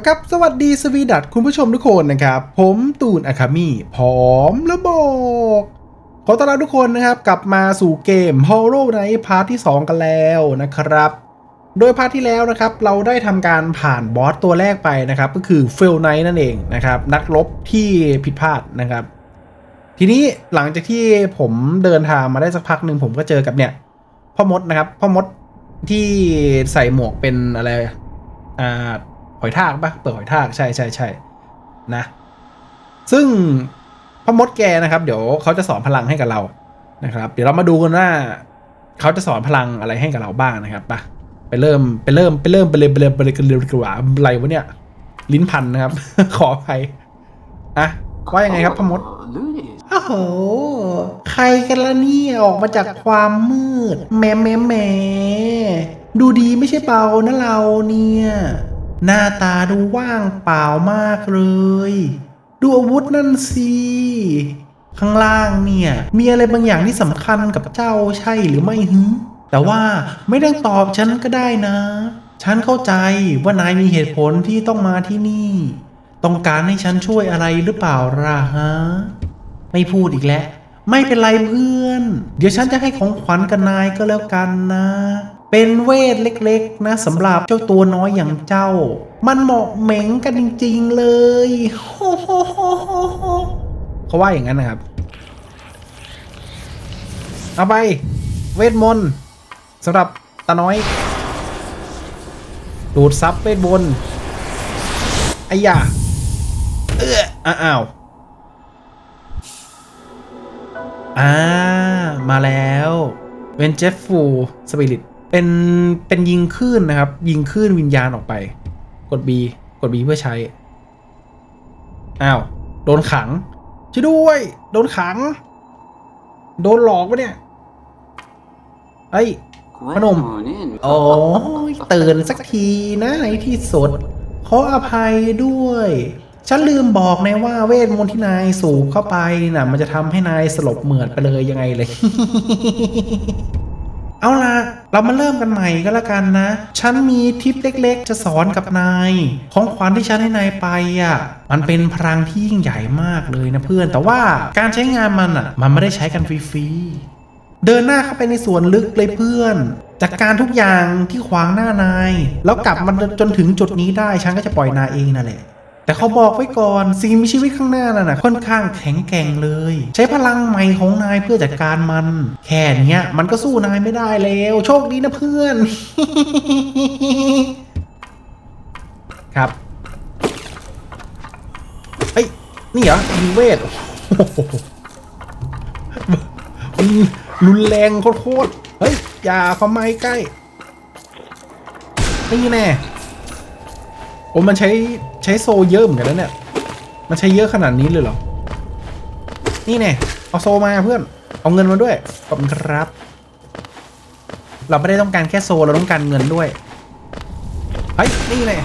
ละครับ สวัสดีสวีดัตคุณผู้ชมทุกคนนะครับ ผมตูนอะคามีพร้อมแล้วบอกขอต้อนรับทุกคนนะครับ กลับมาสู่เกม Hollow Knight พาร์ทที่ 2 กันแล้วนะครับ โดยพาร์ทที่แล้วนะครับ เราได้ทำการผ่านบอสตัวแรกไปนะครับ ก็คือเฟลไนท์นั่นเองนะครับ นักรบที่ผิดพลาดนะครับ ทีนี้หลังจากที่ผมเดินทางมาได้สักพักหนึ่งผมก็เจอกับเนี่ยพ่อมดนะครับพ่อมดที่ใส่หมวกเป็นอะไรอ่า หอยทากปะเปิดหอยทากใช่ใช่ใช่นะ ซึ่งพ่อมดแกนะครับ เดี๋ยวเขาจะสอนพลังให้กับเรานะครับ เดี๋ยวเรามาดูกันว่าเขาจะสอนพลังอะไรให้กับเราบ้างนะครับไปไปเริ่มไปเริ่มไปเริ่มไปเลยไปเลยไปเลยกันเลยดีกว่าอะไรวะเนี่ย ลิ้นพันนะครับ ขออภัยอะว่ายังไงครับพ่อมดโอ้โห ใครกันละนี่ออกมาจากความมืดแหมแหมแหมดูดีไม่ใช่เปล่านะเราเนี่ย หน้าตาดูว่างเปล่ามากเลย ดูอาวุธนั่นสิข้างล่างเนี่ย มีอะไรบางอย่างที่สำคัญกับเจ้าใช่หรือไม่ฮึแต่ว่าไม่ต้องตอบฉันก็ได้นะ ฉันเข้าใจว่านายมีเหตุผลที่ต้องมาที่นี่ ต้องการให้ฉันช่วยอะไรหรือเปล่าล่ะฮะ ไม่พูดอีกแล้ว ไม่เป็นไรเพื่อน เดี๋ยวฉันจะให้ของขวัญกับนายก็แล้วกันนะ เป็นเวทเล็กๆนะสำหรับเจ้าตัวน้อยอย่างเจ้า มันเหมาะเหม็งกันจริงๆเลยเขาว่าอย่างนั้นนะครับ เอาไป เวทมนต์สำหรับตาน้อย ดูดซับเวทมนต์ไอ้ยาเอออ้าวอ่า มาแล้ว เวนเจฟฟูสปิริต เป็นเป็นยิงคลื่นนะครับ ยิงคลื่นวิญญาณออกไป กด B กด B เพื่อใช้ อ้าว โดนขังช่วยด้วย โดนขัง โดนหลอกปะเนี่ยเฮ้ย Good Ano? morning. โอ้ยตื่นสักทีนะในที่สุดขออภัยด้วย ฉันลืมบอกนะว่าเวทมนต์ที่นายสูบเข้าไปน่ะ มันจะทำให้นายสลบเหมือดไปเลยยังไงเลย เอาล่ะ เรามาเริ่มกันใหม่ก็แล้วกันนะ ฉันมีทิปเล็กๆ จะสอนกับนาย ของขวัญที่ฉันให้นายไปอะ มันเป็นพลังที่ยิ่งใหญ่มากเลยนะเพื่อน แต่ว่าการใช้งานมันอะ มันไม่ได้ใช้กันฟรีๆ เดินหน้าเข้าไปในสวนลึกเลยเพื่อนจัดการทุกอย่างที่ขวางหน้านาย แล้วกลับมันจนถึงจุดนี้ได้ ฉันก็จะปล่อยนายเองนั่นแหละ แต่เขาบอกไว้ก่อนสิ่งมีชีวิตข้างหน้านั่นนะค่อนข้างแข็งแกร่งเลย ใช้พลังใหม่ของนายเพื่อจัดการมัน แค่นี้มันก็สู้นายไม่ได้แล้ว โชคดีนะเพื่อน ครับเอ้ยนี่เหรอยิงเวทมันรุนแรงโคตรเฮ้ย อย่าเข้ามาใกล้นี่แน่โอ้มันใช้ ใช้โซเยอะเหมือนกันนะเนี่ย มันใช้เยอะขนาดนี้เลยเหรอ นี่แน่เอาโซมาเพื่อน เอาเงินมาด้วย ขอบคุณครับ เราไม่ได้ต้องการแค่โซเราต้องการเงินด้วย เฮ้ย นี่แน่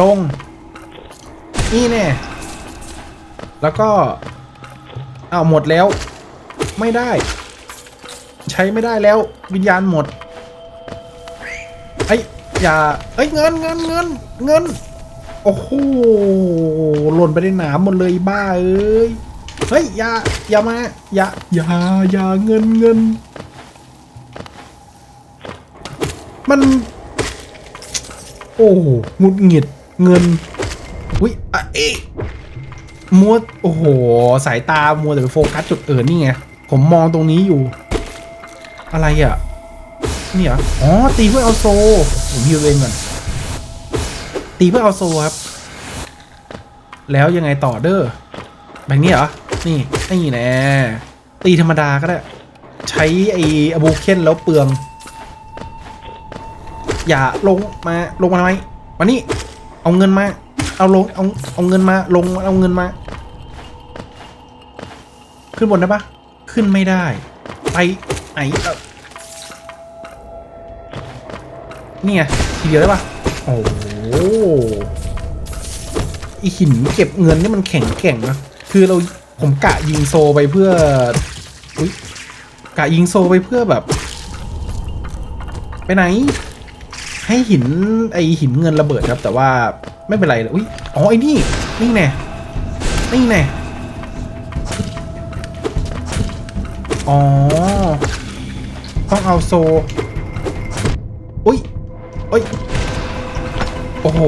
ลง นี่แน่แล้วก็เอาหมดแล้ว ไม่ได้ ใช้ไม่ได้แล้ววิญญาณหมดไอ้ยอย่าเอ้ยเงินเงินเงิน เงิน โอ้โหหล่นไปในหนามหมดเลยบ้าเอ้ยเฮ้ยอย่าอย่ามาอย่าอย่าอย่าเงินเงิน มัน โอ้หงุดหงิดเงินอุ้ยอะเอ๊ะมัวโอ้โห สายตามัวแต่ไปโฟกัสจุดอื่นนี่ไง ผมมองตรงนี้อยู่ อะไรอะ นี่เหรอ อ๋อ ตีเพื่อเอาโซ ผมฮิวเองก่อน ตีเพื่อเอาโซครับ แล้วยังไงต่อเด้อแบบนี้เหรอ นี่นี่แน่ตีธรรมดาก็ได้ ใช้ไอ้อบูเคนแล้วเปลือง อย่าลงมาลงมาทำไมมานี่ เอาเงินมา เอาลงเอาเอาเงินมาลงเอาเงินมา ขึ้นบนได้ปะขึ้นไม่ได้ ไปไหนเนี่ไงทีเดียวได้ปะโอ้โห อีหินเก็บเงินนี่มันแข็งแกร่งนะ คือเราผมกะยิงโซไปเพื่ออุ้ยกะยิงโซไปเพื่อแบบ ไปไหน ให้หินไอหินเงินระเบิดครับ แต่ว่าไม่เป็นไรอุ้ยอ๋อไอ้นี่นี่แน่นี่แน่อ๋อ ต้องเอาโซ อุ้ยอุ้ย โอ้โห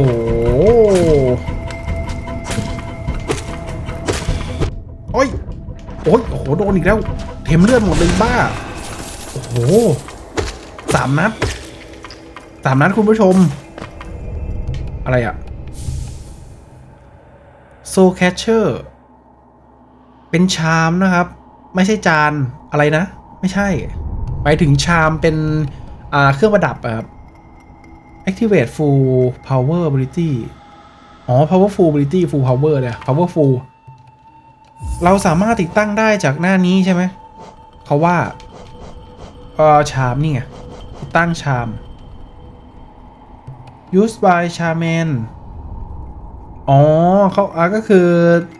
โอ้ย โอ้ย โอ้โห โดนอีกแล้ว เทมเลือดหมดเลยบ้า โอ้โห สามนัด สามนัดคุณผู้ชม อะไรอะโซแคชเชอร์ เป็นชามนะครับ ไม่ใช่จาน อะไรนะ ไม่ใช่ ไปถึงชามเป็น อ่า เครื่องประดับครับ activate full power ability อ๋อ powerful ability full power เนี่ย powerful เราสามารถติดตั้งได้จากหน้านี้ใช่ไหม เขาว่า เออชามนี่ไง ติดตั้งชาม used by shaman อ๋อเขาอ่าก็คือ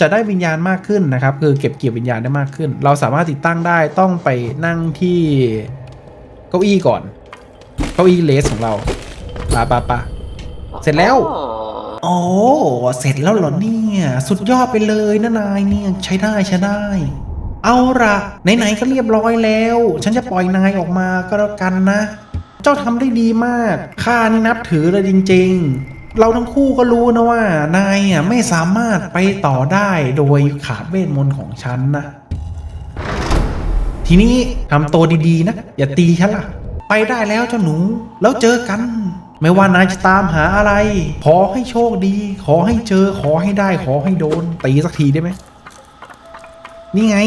จะได้วิญญาณมากขึ้นนะครับ คือเก็บเกี่ยววิญญาณได้มากขึ้น เราสามารถติดตั้งได้ต้องไปนั่งที่เก้าอี้ก่อน เก้าอี้เลสของเรา ปะปะปะเสร็จแล้ว โอ้เสร็จแล้วเหรอเนี่ย สุดยอดไปเลยนะนายเนี่ยใช้ได้ใช้ได้ เอาละไหนๆก็เรียบร้อยแล้ว ฉันจะปล่อยนายออกมาก็แล้วกันนะ เจ้าทำได้ดีมากข้านี่นับถือเลยจริง ๆ เราทั้งคู่ก็รู้นะว่านายอะไม่สามารถไปต่อได้โดยขาดเวทมนต์ของฉันนะ ทีนี้ทำตัวดีๆนะ อย่าตีฉันล่ะ ไปได้แล้วเจ้าหนูแล้วเจอกัน ไม่ว่านายจะตามหาอะไร ขอให้โชคดี ขอให้เจอ ขอให้ได้ ขอให้โดน ตีสักทีได้ไหม นี่ไง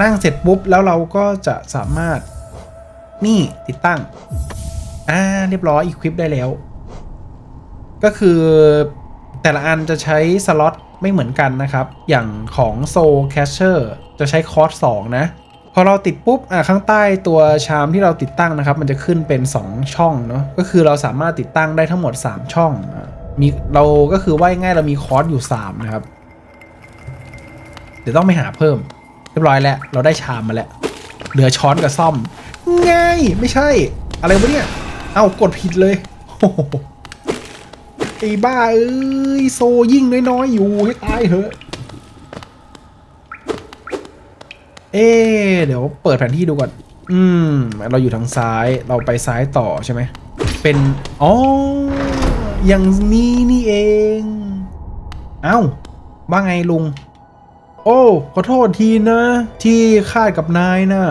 นั่งเสร็จปุ๊บ แล้วเราก็จะสามารถ นี่ติดตั้ง อ่า เรียบร้อยอีควิปได้แล้ว ก็คือแต่ละอันจะใช้สล็อตไม่เหมือนกันนะครับ อย่างของ Soul Catcher จะใช้คอร์ส2นะ พอเราติดปุ๊บอะข้างใต้ตัวชามที่เราติดตั้งนะครับ มันจะขึ้นเป็น 2 ช่องเนาะก็คือเราสามารถติดตั้งได้ทั้งหมด 3 ช่องมีเราก็คือว่าง่ายเรามีคอร์สอยู่ 3 นะครับ เดี๋ยวต้องไปหาเพิ่ม เรียบร้อยแล้ว เราได้ชามมาแล้ว เหลือช้อนกับซ่อมง่ายไม่ใช่ อะไรวะเนี่ย เอากดผิดเลยไอ้บ้าเอ้ยโซยิ่งน้อยๆอยู่ให้ตายเถอะ เอ๊เดี๋ยวเปิดแผนที่ดูก่อน อืม เราอยู่ทางซ้าย เราไปซ้ายต่อใช่ไหม เป็น อ๋อ อย่างนี้นี่เอง เอ้า ว่าไงลุง โอ้ ขอโทษทีนะ ที่คาดกับนายนะ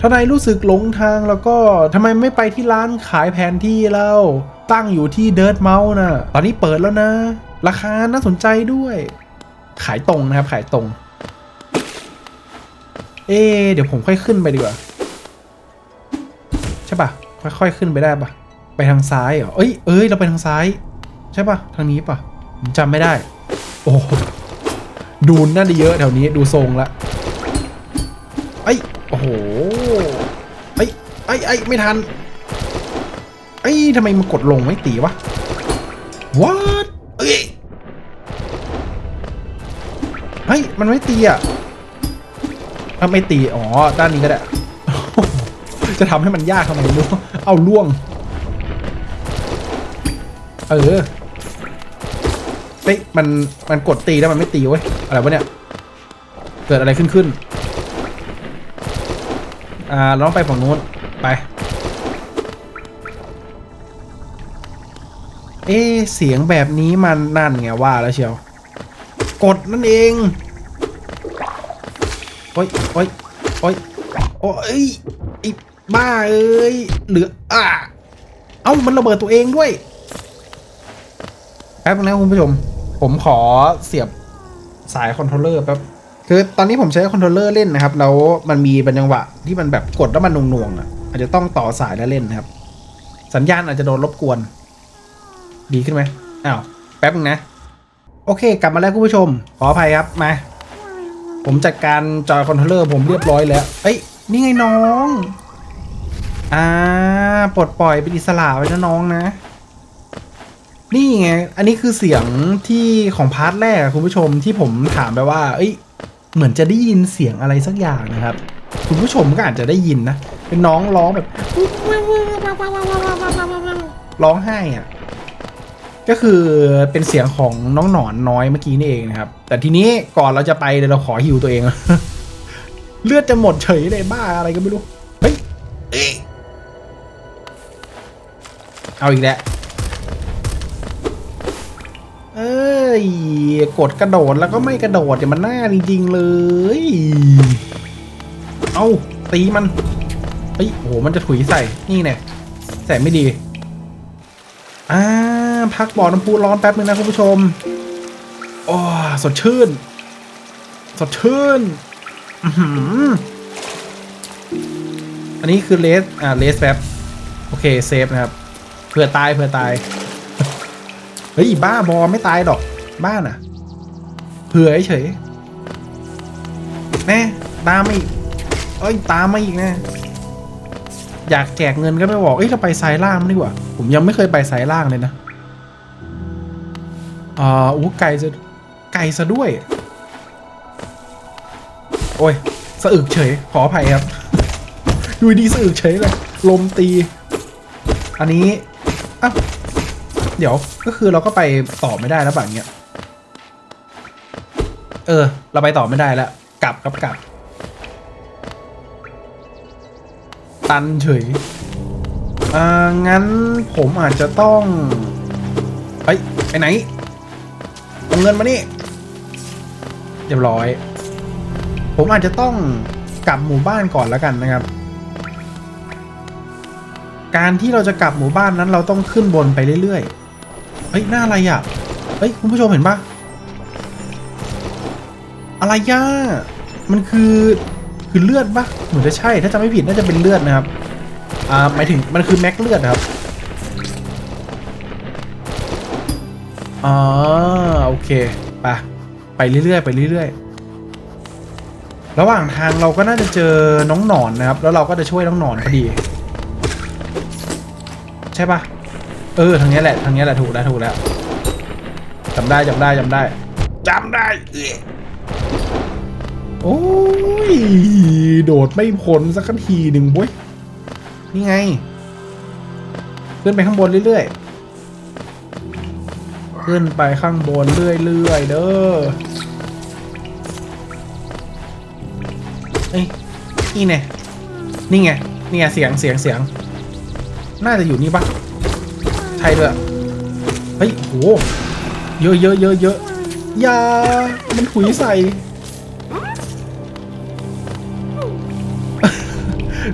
ถ้านายรู้สึกหลงทางแล้วก็ทำไมไม่ไปที่ร้านขายแผนที่แล้วตั้งอยู่ที่เดิร์ m เมาส์นะตอนนี้เปิดแล้วนะ ราคาน่าสนใจด้วย ขายตรงนะครับ ขายตรง เอ๊เดี๋ยวผมค่อยขึ้นไปดีกว่า ใช่ปะค่อยๆขึ้นไปได้ปะไปทางซ้ายเหรอเอ้ยเอ้ยเราไปทางซ้าย ใช่ปะทางนี้ปะผมจำไม่ได้ โอ้ดูน่าจะเยอะแถวนี้ดูทรงละไอ้โอ้โหไอ้ไอ้ไอ้ไม่ทันไอ้ทำไมมันกดลงไม่ตีวะ what เอ้ยเฮ้ยมันไม่ตีอะ อะไม่ตี อ๋อ ด้านนี้ก็ได้ จะทำให้มันยากทำไมไม่รู้ เอาล่วง เออเฮ้ยมัน มันกดตีแล้วมันไม่ตีเว้ย อะไรวะเนี่ย เกิดอะไรขึ้นขึ้น อ่า เราต้องไปฝั่งนู้น ไป เอ๊เสียงแบบนี้มันนั่นไงว่าแล้วเชียว กดนั่นเอง อ้ยโอ้ยโอ้ยโอ้ยไอ้บ้าเอ้ยเหลืออะเอ้ามันระเบิดตัวเองด้วยแป๊บนึงนะคุณผู้ชม ผมขอเสียบสายคอนโทรลเลอร์แป๊บคือตอนนี้ผมใช้คอนโทรลเลอร์เล่นนะครับ แล้วมันมีเป็นจังหวะที่มันแบบกดแล้วมันนวงๆอะอาจจะต้องต่อสายแล้วเล่นนะครับ สัญญาณอาจจะโดนรบกวน ดีขึ้นไหมอ้าวแป๊บนึงนะ โอเค กลับมาแล้วคุณผู้ชม ขออภัยครับมา ผมจัดการจอยคอนโทรลเลอร์ผมเรียบร้อยแล้ว เอ้ย นี่ไงน้อง อ่า ปลดปล่อยเป็นอิสระไว้นะน้องนะ นี่ไง อันนี้คือเสียงที่ของพาร์ทแรกคุณผู้ชมที่ผมถามไปว่า เอ้ย เหมือนจะได้ยินเสียงอะไรสักอย่างนะครับ คุณผู้ชมก็อาจจะได้ยินนะ เป็นน้องร้องแบบร้องไห้อะ ก็คือเป็นเสียงของน้องหนอนน้อยเมื่อกี้นี่เองนะครับ แต่ทีนี้ก่อนเราจะไปเดี๋ยวเราขอฮิวตัวเอง เลือดจะหมดเฉยเลยบ้าอะไรก็ไม่รู้ เฮ้ย เอ๊ะเอาอีกแล้วเอ้ย กดกระโดดแล้วก็ไม่กระโดดเนี่ยมันน่าจริงๆเลย เอาตีมัน เฮ้ยโอ้โหมันจะถุยใส่ นี่เนี่ยใส่ไม่ดี อ่า พักบ่อน้ำพุร้อนแป๊บนึงนะคุณผู้ชมโอ้สดชื่น สดชื่นอืมอันนี้คือเลสอ่าเลสแป๊บโอเคเซฟนะครับเผื่อตายเผื่อตายเฮ้ยบ้าบอไม่ตายดอกบ้าน่ะเผื่อเฉยแน่ตามมาอีกเอ้ยตามมาอีกแน่อยากแจกเงินก็ไม่บอกเอ้ยเราไปสายล่างมันดีกว่า ผมยังไม่เคยไปสายล่างเลยนะ อ่าอู้ไกลจะไกลซะด้วย โอ้ยสะอึกเฉย ขออภัยครับดูดีสะอึกเฉยเลยลมตี อันนี้อ้าวเดี๋ยวก็คือเราก็ไปต่อไม่ได้แล้วแบบเนี้ยเออ เราไปต่อไม่ได้แล้วกลับกลับกลับ ตันเฉยอ่างั้นผมอาจจะต้อง เฮ้ย ไปไหน เอาเงินมานี่ เรียบร้อย ผมอาจจะต้องกลับหมู่บ้านก่อนแล้วกันนะครับ การที่เราจะกลับหมู่บ้านนั้นเราต้องขึ้นบนไปเรื่อยๆ เฮ้ยหน้าอะไรอะ เฮ้ยคุณผู้ชมเห็นปะอะไรย่ามันคือคือเลือดปะเหมือนจะใช่ ถ้าจำไม่ผิดน่าจะเป็นเลือดนะครับ อ่าหมายถึงมันคือแม็กเลือดนะครับ อ๋อโอเคไปไปเรื่อยๆไปเรื่อยๆ ระหว่างทางเราก็น่าจะเจอน้องหนอนนะครับ แล้วเราก็จะช่วยน้องหนอนพอดี ใช่ปะเออทางนี้แหละทางนี้แหละถูกแล้วถูกแล้วจำได้จำได้จำได้จำได้โอ้ยโดดไม่พ้นสักทีหนึ่งเว้ยนี่ไง ขึ้นไปข้างบนเรื่อยๆ ขึ้นไปข้างบนเรื่อยๆเด้อเอ้ยนี่ไงนี่ไงนี่ไงเสียงเสียงเสียง น่าจะอยู่นี่ปะใช่ด้วยเฮ้ยโหเยอะเยอะเยอะเยอะยา มันถุยใส่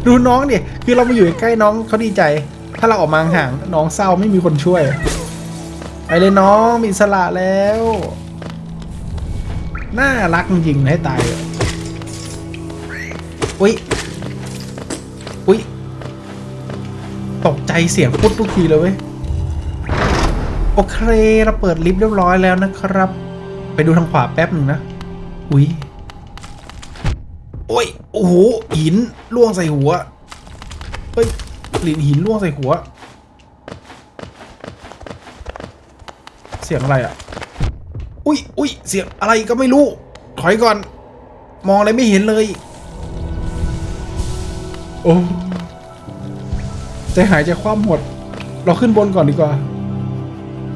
ดูน้องดิคือเรามาอยู่ใกล้น้องเขาดีใจ ถ้าเราออกมาห่างน้องเศร้าไม่มีคนช่วย ไปเลยน้องมีอิสละแล้ว น่ารักจริงๆให้ตายอุ๊ยอุ๊ยตกใจเสียงพุดทุกทีเลยเว้ยโอเคเราเปิดลิฟต์เรียบร้อยแล้วนะครับ ไปดูทางขวาแป๊บหนึ่งนะ อุ๊ยโอ้ย โอ้โห หินล่วงใส่หัว เฮ้ยหลินหินล่วงใส่หัว เสียงอะไรอะ อุ้ยอุ้ยเสียงอะไรก็ไม่รู้ ถอยก่อน มองอะไรไม่เห็นเลย โอ้ใจหายใจคว่ำหมด เราขึ้นบนก่อนดีกว่า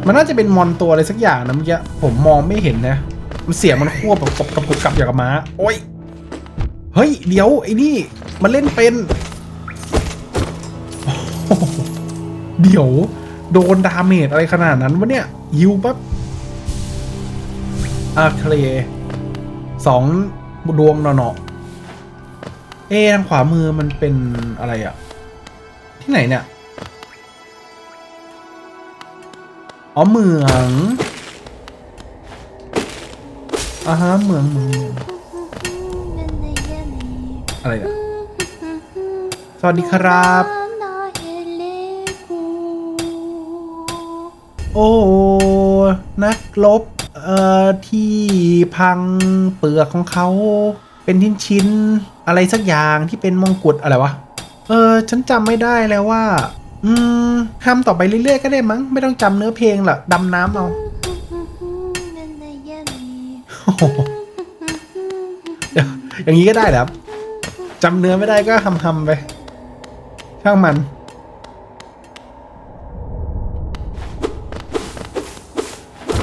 มันน่าจะเป็นมอนตัวอะไรสักอย่างนะเมื่อกี้ผมมองไม่เห็นนะ มันเสียงมันควบแบบกบกับกบกับอย่างกับม้า โอ้ย เฮ้ย เดี๋ยวไอ้นี่ มันเล่นเป็น เดี๋ยว โดนดาเมจอะไรขนาดนั้นวะเนี่ยยิวปั๊บอาเคลสองดวงหนอๆเอทางขวามือมันเป็นอะไรอะที่ไหนเนี่ยอ๋อเหมืองอ่าฮะเมืองเหมืองเหมืองอะไรเนี่ยสวัสดีครับ โอ้ นักลบ เอ่อ ที่พังเปลือกของเขา เป็นชิ้นชิ้นๆอะไรสักอย่างที่เป็นมงกุฎอะไรวะ เออ ฉันจำไม่ได้แล้วว่า อืมทำต่อไปเรื่อยๆ ก็ได้มั้ง ไม่ต้องจำเนื้อเพลงหรอกดำน้ำเอาอย่างนี้ก็ได้เหรอครับจำเนื้อไม่ได้ก็ทำๆไป ช่างมัน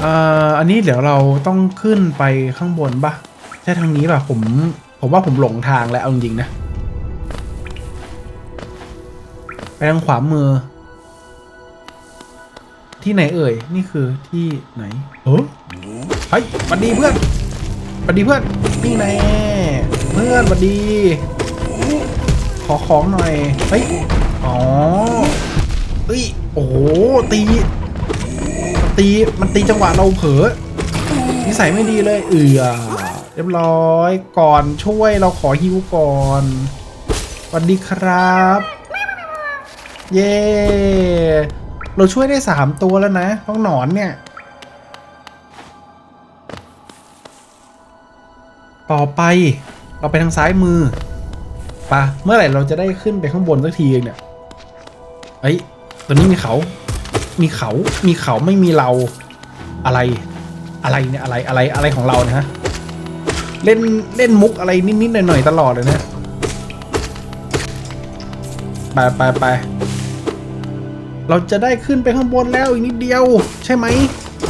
อ่าอันนี้เดี๋ยวเราต้องขึ้นไปข้างบนปะใช่ทางนี้ป่ะผม ผมว่าผมหลงทางแล้วเอาจริงๆนะ ไปทางขวามือ ที่ไหนเอ่ย นี่คือที่ไหนเออเฮ้ยสวัสดีเพื่อนสวัสดีเพื่อน นี่แน่เพื่อนสวัสดี ขอของหน่อย เฮ้ย อ๋อเฮ้ย โอ้โห ตีมัน ตีมันตีจังหวะเราเผลอนิสัยไม่ดีเลย เอือเรียบร้อยก่อนช่วยเราขอฮิวก่อนสวัสดีครับ เย้เราช่วยได้สามตัวแล้วนะน้องหนอนเนี่ย ต่อไปเราไปทางซ้ายมือปะเมื่อไหร่เราจะได้ขึ้นไปข้างบนสักทีเนี่ยเอ้ยตอนนี้มีเขา มีเขา มีเขาไม่มีเรา อะไร อะไรเนี่ยอะไรอะไรอะไรของเรานะฮะ เล่นเล่นมุกอะไรนิดๆหน่อยๆตลอดเลยเนะไปไปไปเราจะได้ขึ้นไปข้างบนแล้วอีกนิดเดียว ใช่ไหม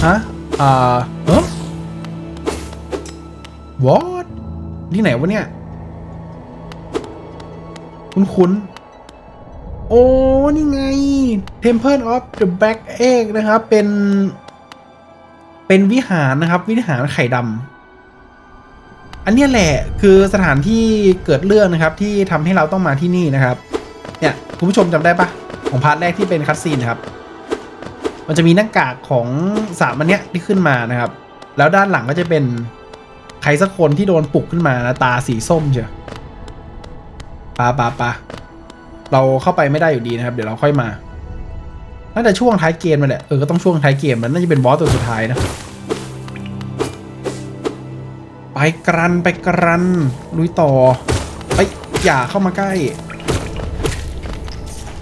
ฮะ อ่าเฮ้วอทที่ไหนวะเนี่ย คุ้นๆ โอ้ นี่ไง Temple of the Black Egg นะครับ เป็น เป็นวิหารนะครับ วิหารไข่ดำ อันนี้แหละคือสถานที่เกิดเรื่องนะครับ ที่ทำให้เราต้องมาที่นี่นะครับ เนี่ย คุณผู้ชมจำได้ปะของพาร์ทแรกที่เป็นคัตซีนนะครับ มันจะมีหน้ากากของสามอันเนี้ยที่ขึ้นมานะครับ แล้วด้านหลังก็จะเป็นใครสักคนที่โดนปลุกขึ้นมานะตาสีส้มเชียวปาปาปา เราเข้าไปไม่ได้อยู่ดีนะครับ เดี๋ยวเราค่อยมาน่าจะช่วงท้ายเกมมาแหละเออก็ต้องช่วงท้ายเกมมันน่าจะเป็นบอสตัวสุดท้ายนะไปกรันไปกรันลุยต่อไปอย่าเข้ามาใกล้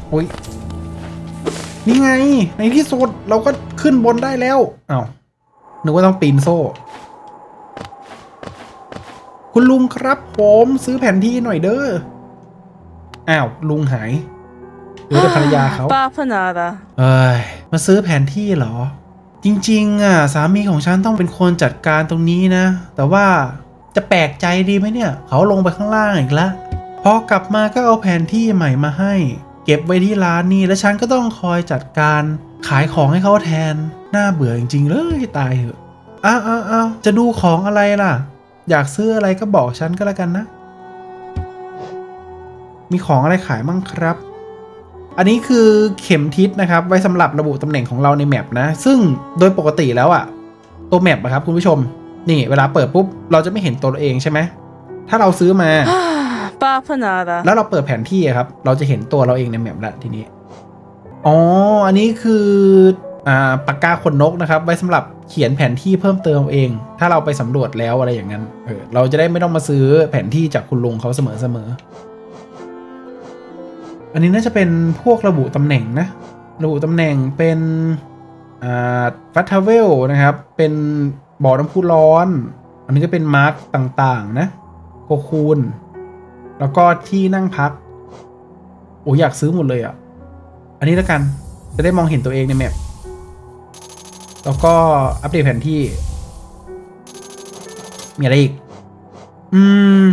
โอ้ยนี่ไง ในที่สุดเราก็ขึ้นบนได้แล้วอา้าวนึกว่าต้องปีนโซ่ คุณลุงครับผมซื้อแผนที่หน่อยเด้อ อ้าวลุงหายหรือแต่ภรรยาเขาป้าพนาดาเอ้ยมาซื้อแผนที่เหรอ จริง ๆ อะ สามีของฉันต้องเป็นคนจัดการตรงนี้นะ แต่ว่าจะแปลกใจดีไหมเนี่ย เขาลงไปข้างล่างอีกแล้วพอกลับมาก็เอาแผนที่ใหม่มาให้ เก็บไว้ที่ร้านนี่แล้วฉันก็ต้องคอยจัดการขายของให้เขาแทน น่าเบื่อจริง ๆ เลยตายเถอะอ้าวอ้าวจะดูของอะไรล่ะ อยากซื้ออะไรก็บอกฉันก็แล้วกันนะ มีของอะไรขายมั่งครับ อันนี้คือเข็มทิศนะครับ ไว้สำหรับระบุตำแหน่งของเราในแมปนะ ซึ่งโดยปกติแล้วอะ่ะ ตัวแมปนะครับคุณผู้ชม นี่เวลาเปิดปุ๊บ เราจะไม่เห็นตัวเองใช่ไหม ถ้าเราซื้อมาป้าพนาดแล้วเราเปิดแผนที่ครับ เราจะเห็นตัวเราเองในแมปละทีนี้ อ๋อ อันนี้คืออ่าปากกาขนนกนะครับ ไว้สำหรับเขียนแผนที่เพิ่มเติมเอง ถ้าเราไปสำรวจแล้วอะไรอย่างนั้น เออ เราจะได้ไม่ต้องมาซื้อแผนที่จากคุณลุงเขาเสมอเสมอ อันนี้น่าจะเป็นพวกระบุตำแหน่งนะ ระบุตำแหน่งเป็นฟัตทาเวลนะครับ เป็นบ่อน้ำพุร้อน อันนี้ก็เป็นมาร์กต่างๆนะ โคคูน แล้วก็ที่นั่งพัก โอ้อยากซื้อหมดเลยอะ อันนี้แล้วกัน จะได้มองเห็นตัวเองในแมป แล้วก็อัปเดตแผนที่ มีอะไรอีก อืม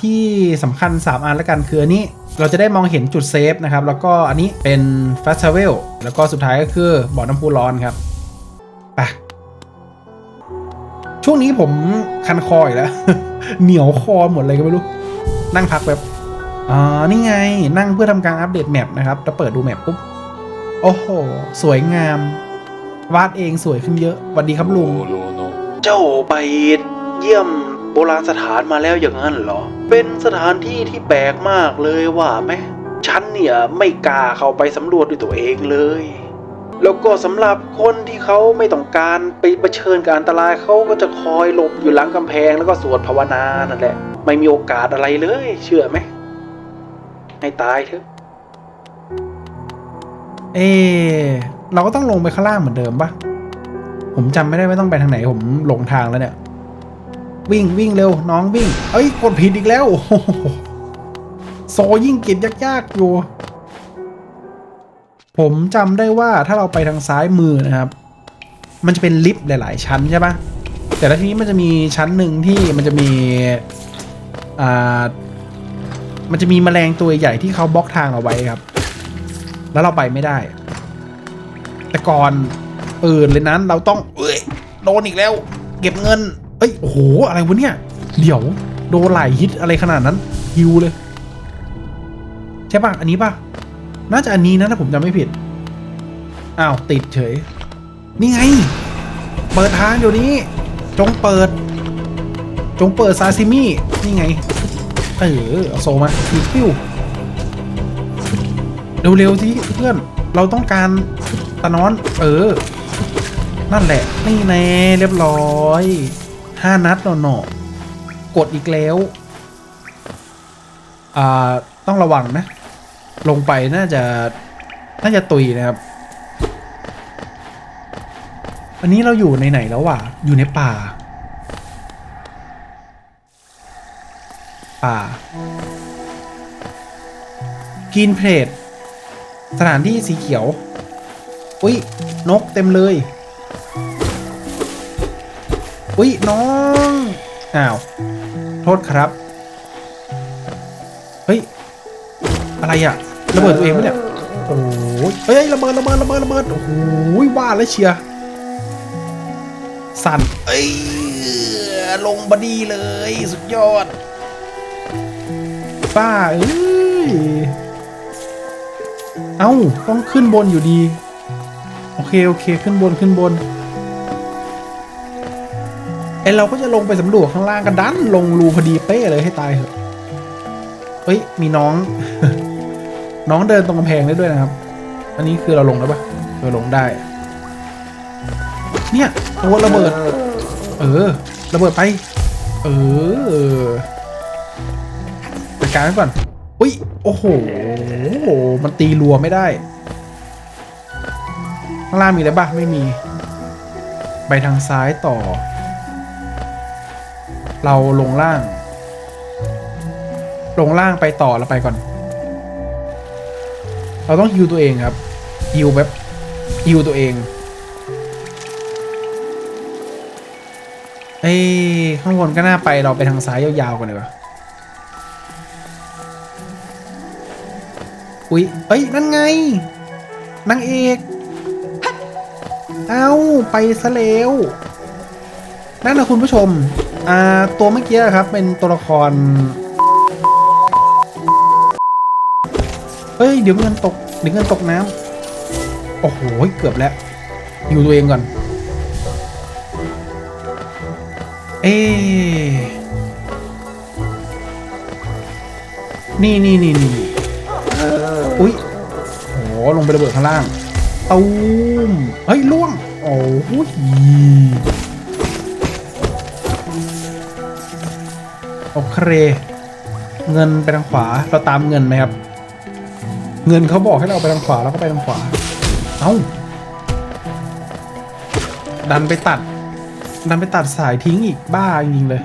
ที่สำคัญ 3 อันแล้วกันคืออันนี้เราจะได้มองเห็นจุดเซฟนะครับ แล้วก็อันนี้เป็น Fast Travel แล้วก็สุดท้ายก็คือบ่อน้ำพุร้อนครับไปช่วงนี้ผมคันคออีกแล้ว เหนียวคอหมดเลยก็ไม่รู้ นั่งพักแบบอ่านี่ไงนั่งเพื่อทำการอัปเดตแมปนะครับแล้วเปิดดูแมปปุ๊บ โอ้โห สวยงาม วาดเองสวยขึ้นเยอะสวัสดีครับลุงเจ้าไปเยี่ยม โบราณสถานมาแล้วอย่างนั้นเหรอ เป็นสถานที่ที่แปลกมากเลยว่าไหมฉันเนี่ยไม่กล้าเข้าไปสำรวจด้วยตัวเองเลย แล้วก็สำหรับคนที่เขาไม่ต้องการไปเผชิญกับอันตรายเขาก็จะคอยหลบอยู่หลังกำแพงแล้วก็สวดภาวนานั่นแหละ ไม่มีโอกาสอะไรเลย เชื่อไหมให้ตายเถอะ เอ เราก็ต้องลงไปข้างล่างเหมือนเดิมปะผมจำไม่ได้ว่าต้องไปทางไหนผมหลงทางแล้วเนี่ย วิ่งวิ่งเร็วน้องวิ่ง เอ้ยกดผิดอีกแล้วโซยิ่งกิดยากๆอยู่ ผมจำได้ว่าถ้าเราไปทางซ้ายมือนะครับ มันจะเป็นลิฟต์หลาย ๆ ชั้นใช่ปะแต่ละทีนี้มันจะมีชั้นหนึ่งที่มันจะมีอ่ามันจะมีแมลงตัวใหญ่ที่เขาบล็อกทางเอาไว้ครับ แล้วเราไปไม่ได้ แต่ก่อนอื่นเลยนั้นเราต้องเอ้ยโดนอีกแล้ว เก็บเงิน เอ้ยโอ้โหอะไรวะเนี่ย เดี๋ยวโดนหลายฮิตอะไรขนาดนั้นฮิวเลย ใช่ปะอันนี้ปะน่าจะอันนี้นะถ้าผมจำไม่ผิด อ้าว ติดเฉย นี่ไง เปิดทางเดี๋ยวนี้ จงเปิด จงเปิดซาซิมินี่ไง เออเอาโซมาอีกปิ้วเร็วๆสิเพื่อนเราต้องการตะนอน เออ นั่นแหละ นี่แน่เรียบร้อย ห้านัดหนอกดอีกแล้ว อ่า ต้องระวังนะ ลงไปน่าจะ น่าจะตุยนะครับ อันนี้เราอยู่ในไหนแล้ววะ อยู่ในป่า ป่ากินเพลทสถานที่สีเขียว อุ้ย นกเต็มเลย อุ้ยน้อง อ้าว โทษครับ เฮ้ย อะไรอะระเบิดตัวเองปะเนี่ย โอ้ยเฮ้ยระเบิดระเบิดระเบิดระเบิด โอ้โหว่าแล้วเชียร์สั่น เอ้ย ลงบดีเลย สุดยอด ป้า เอ้ย เอ้า ต้องขึ้นบนอยู่ดี โอเค โอเค ขึ้นบนขึ้นบน ไอเราก็จะลงไปสำรวจข้างล่างกันดันลงรูพอดีเป๊ะเลยให้ตายเถอะเฮ้ย มีน้อง น้องเดินตรงกำแพงได้ด้วยนะครับ อันนี้คือเราลงแล้วปะเราลงได้ เนี่ยตัวระเบิด เออ ระเบิดไป เออจัดการไว้ก่อนอุ้ย โอ้โห มันตีรัวไม่ได้ ข้างล่างมีอะไรบ้างไม่มี ไปทางซ้ายต่อ เราลงล่าง ลงล่างไปต่อเราไปก่อน เราต้องฮิวตัวเองครับฮิวแบบฮิวตัวเองเอ้ยข้างบนก็น่าไปเราไปทางซ้ายยาวๆกันเลยวะอุ๊ยเอ้ย นั่นไงนางเอก เอ้าไปซะแล้วนั่นนะคุณผู้ชม อ่าตัวเมื่อกี้ครับเป็นตัวละคร เฮ้ย เดี๋ยวเงินตกเดี๋ยวเงินตกน้ำโอ้โหเกือบแล้วอยู่ตัวเองก่อน เอ๊นี่นี่นี่นี่อุ้ยโหลงไประเบิดข้างล่างตูมเฮ้ยล่วง โอ้โโอเค เงินไปทางขวา เราตามเงินนะครับ เงินเขาบอกให้เราไปทางขวาเราก็ไปทางขวา เอ้า ดันไปตัด ดันไปตัดสายทิ้งอีกบ้าจริงเลย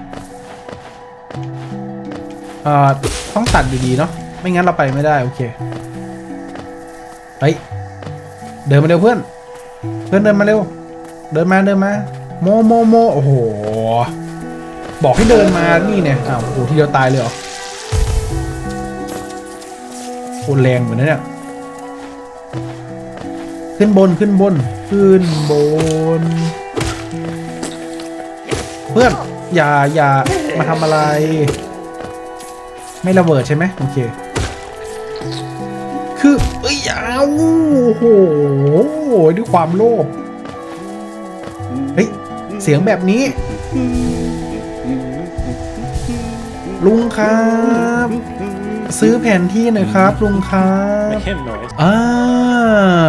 เอ่อ ต้องตัดดีๆเนาะ ไม่งั้นเราไปไม่ได้ โอเคเฮ้ยเดินมาเร็วเพื่อน เพื่อนเดินมาเร็ว เดินมาเดินมา โมโมโม โอ้โห บอกให้เดินมานี่เนี่ยอ้าวโอ้โหทีเดียวตายเลยเหรอโคตรแรงเหมือนนั้นเนี่ยขึ้นบนขึ้นบน ขึ้นบน เพื่อนอย่าอย่ามาทำอะไร ไม่ระเบิดใช่ไหมโอเค คือเอ้ยเอาโอ้โหด้วยความโลภเฮ้ย เสียงแบบนี้ ลุงครับ ซื้อแผนที่หน่อยครับ ลุงครับไม่เข้มหน่อยอ่า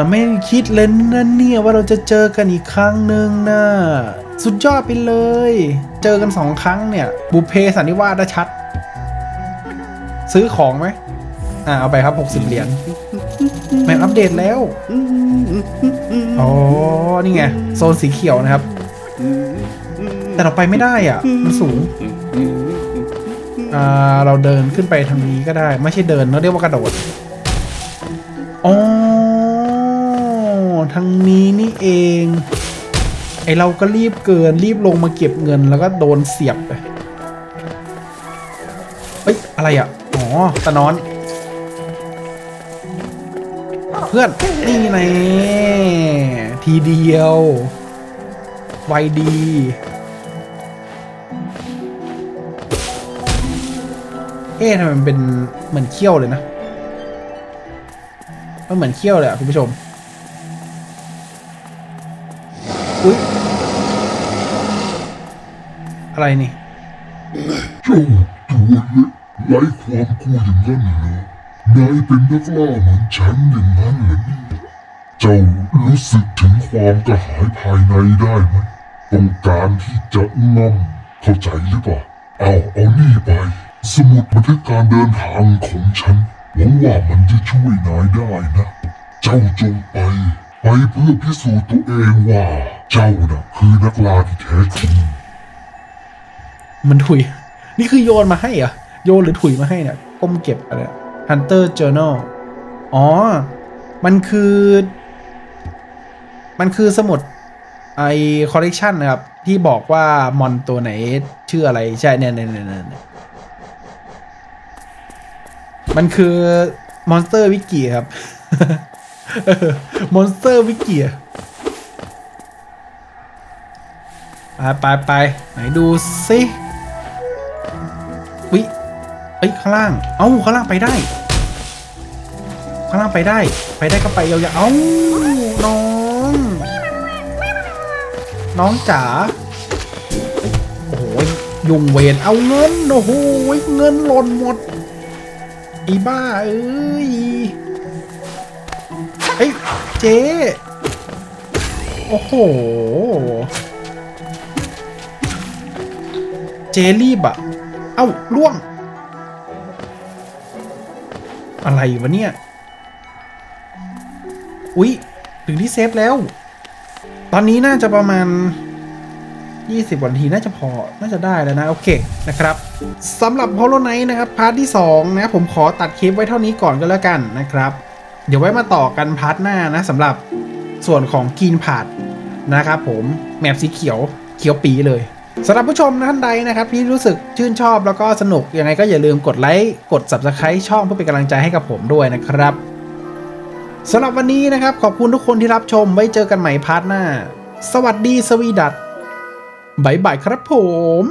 ไม่คิดเลยนะเนี่ยว่าเราจะเจอกันอีกครั้งหนึ่งนะสุดยอดไปเลย เจอกันสองครั้งเนี่ย บุพเพสันนิวาสได้ชัด ซื้อของไหมอ่าเอาไปครับ 60 เหรียญแมปอัปเดตแล้วอ๋อนี่ไง โซนสีเขียวนะครับ แต่เราไปไม่ได้อะ มันสูงอ่า เราเดินขึ้นไปทางนี้ก็ได้ ไม่ใช่เดินเราเรียกว่ากระโดดอ๋อางนี้นี่เอง ไอเราก็รีบเกินรีบลงมาเก็บเงินแล้วก็โดนเสียบไปเฮ้ย อะไรอะ อ๋อตะนอน เพื่อน นี่ไงทีเดียว ไวดี เอ๊ะทำไมมันเป็นเหมือนเขี้ยวเลยนะมันเหมือนเขี้ยวเลยอะคุณผู้ชม อุ๊ย อะไรนี่ เจ้าตัวเล็กไร้ความกลัวอย่างนั้นเหรอนายเป็นนักล่าเหมือนฉันอย่างนั้นเหรอเนี่ยเจ้ารู้สึกถึงความกระหายภายในได้ไหมต้องการที่จะงอมเข้าใจหรือเปล่า เอาเอานี่ไป สมุดบันทึกการเดินทางของฉันหวังว่ามันจะช่วยนายได้นะ เจ้าจงไป ไปเพื่อพิสูจน์ตัวเองว่า เจ้าน่ะคือนักล่าที่แท้จริง มันถุย นี่คือโยนมาให้เหรอ โยนหรือถุยมาให้เนี่ยก้มเก็บอะไรอะ Hunter Journal อ๋อ มันคือ มันคือสมุดไอคอลเลกชันนะครับ ที่บอกว่ามอนตัวไหนชื่ออะไรใช่เนี่ยเนี่ยเนี่ยเนี่ย มันคือมอนสเตอร์วิกิครับมอนสเตอร์วิกิไปไปไปไหนดูสิวิเอ้ยข้างล่าง เอ้าข้างล่างไปได้ ข้างล่างไปได้ ไปได้ก็ไปยาวๆเอ้าน้อง น้องจ๋าโอ้โหยุงเวนเอาเงินโอ้โหเงินหล่นหมด อีบ้า เอ้ยเฮ้ย เจ๊โอ้โห เจรีบอะเอ้าล่วง อะไรวะเนี่ย อุ๊ย ถึงที่เซฟแล้ว ตอนนี้น่าจะประมาณ 20วันทีน่าจะพอ น่าจะได้แล้วนะ โอเคนะครับ สำหรับ Hollow Knight นะครับพาร์ทที่ 2 นะผมขอตัดคลิปไว้เท่านี้ก่อนก็แล้วกันนะครับ เดี๋ยวไว้มาต่อกันพาร์ทหน้านะสำหรับส่วนของกีนพาร์ทนะครับผมแมปสีเขียวเขียวปีเลยสำหรับผู้ชมท่านใดนะครับ ที่รู้สึกชื่นชอบแล้วก็สนุกยังไงก็อย่าลืมกดไลค์กด Subscribe ช่องเพื่อเป็นกำลังใจให้กับผมด้วยนะครับสำหรับวันนี้นะครับ ขอบคุณทุกคนที่รับชมไว้เจอกันใหม่พาร์ทหน้า สวัสดีสวีดัตบายบายครับผม